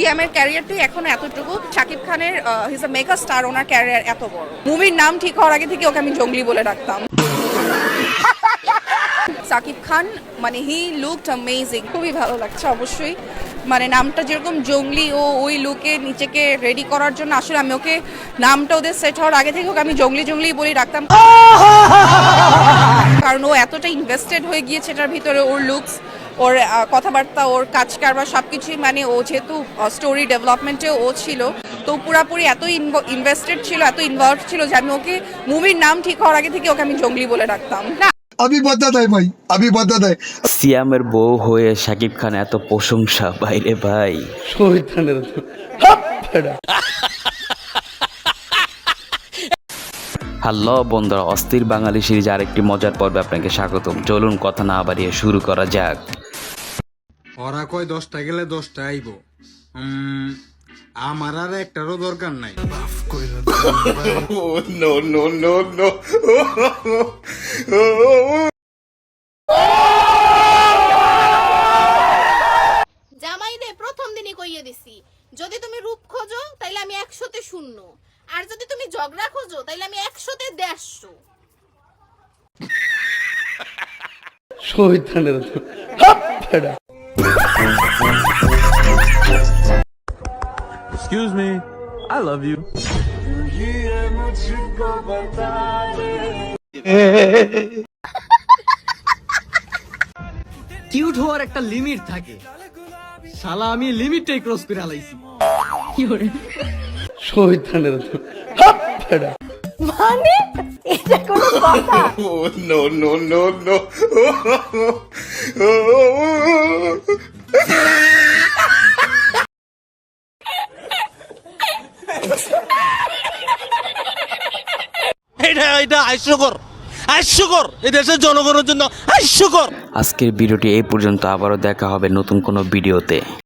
সিএমের ক্যারিয়ারটি এখন এতটুকু। শাকিব খানের হিজ আ মেগা স্টার ওনার ক্যারিয়ার এত বড়। মুভির নাম ঠিক হওয়ার আগে থেকে ওকে আমি জঙ্গলি বলে ডাকতাম। সাকিব খান মানে হি লুকড অ্যামেজিং খুবই ভালো লাগছে অবশ্যই। মানে নামটা যেরকম জঙ্গলি ও ওই লুকে নিচেকে রেডি করার জন্য আসলে আমি ওকে নামটা ওদের সেট হওয়ার আগে থেকে ওকে আমি জঙ্গলি জঙ্গলি বলেই রাখতাম। কারণ ও এতটা ইনভেস্টেড হয়ে গিয়েছে এটার ভিতরে ওর লুকস ওর কথাবার্তা ওর কাজ কারবার সব কিছুই মানে ও যেহেতু স্টোরি ডেভেলপমেন্টে ও ছিল তো পুরাপুরি এত ইনভেস্টেড ছিল এত ইনভলভ ছিল যে আমি ওকে মুভির নাম ঠিক হওয়ার আগে থেকে ওকে আমি জঙ্গলি বলে রাখতাম। না আমি বাধা দেয় ভাই আমি বাধা দেয়। সিয়ামের বউ হয়ে সাকিব খান এত প্রশংসা বাইরে ভাই। হ্যালো বন্ধুরা অস্থির বাঙালি সিরিজ আরেকটি মজার পর্বে আপনাকে স্বাগতম। চলুন কথা না বাড়িয়ে শুরু করা যাক। ওরা কয় দশটা গেলে দশটা আইব। আমার আর একটারও দরকার নাই। oh, নো নো জামাইরে প্রথম দিনই কইয়ে দিছি। যদি তুমি রূপ খোঁজো তাইলে আমি একশোতে শূন্য। আর যদি তুমি ঝগড়া খোঁজো তাইলে আমি একশোতে দেড়শো। শহীদানের Excuse me. I love you. Cute হওয়ার একটা লিমিট থাকে। শালা আমি লিমিটটাই ক্রস করে আলাইছি। শহীদানের এটা এটা হাস্যকর। হাস্যকর। এই দেশের জনগণের জন্য হাস্যকর। আজকের ভিডিওটি এই পর্যন্ত। আবারও দেখা হবে নতুন কোনো ভিডিওতে।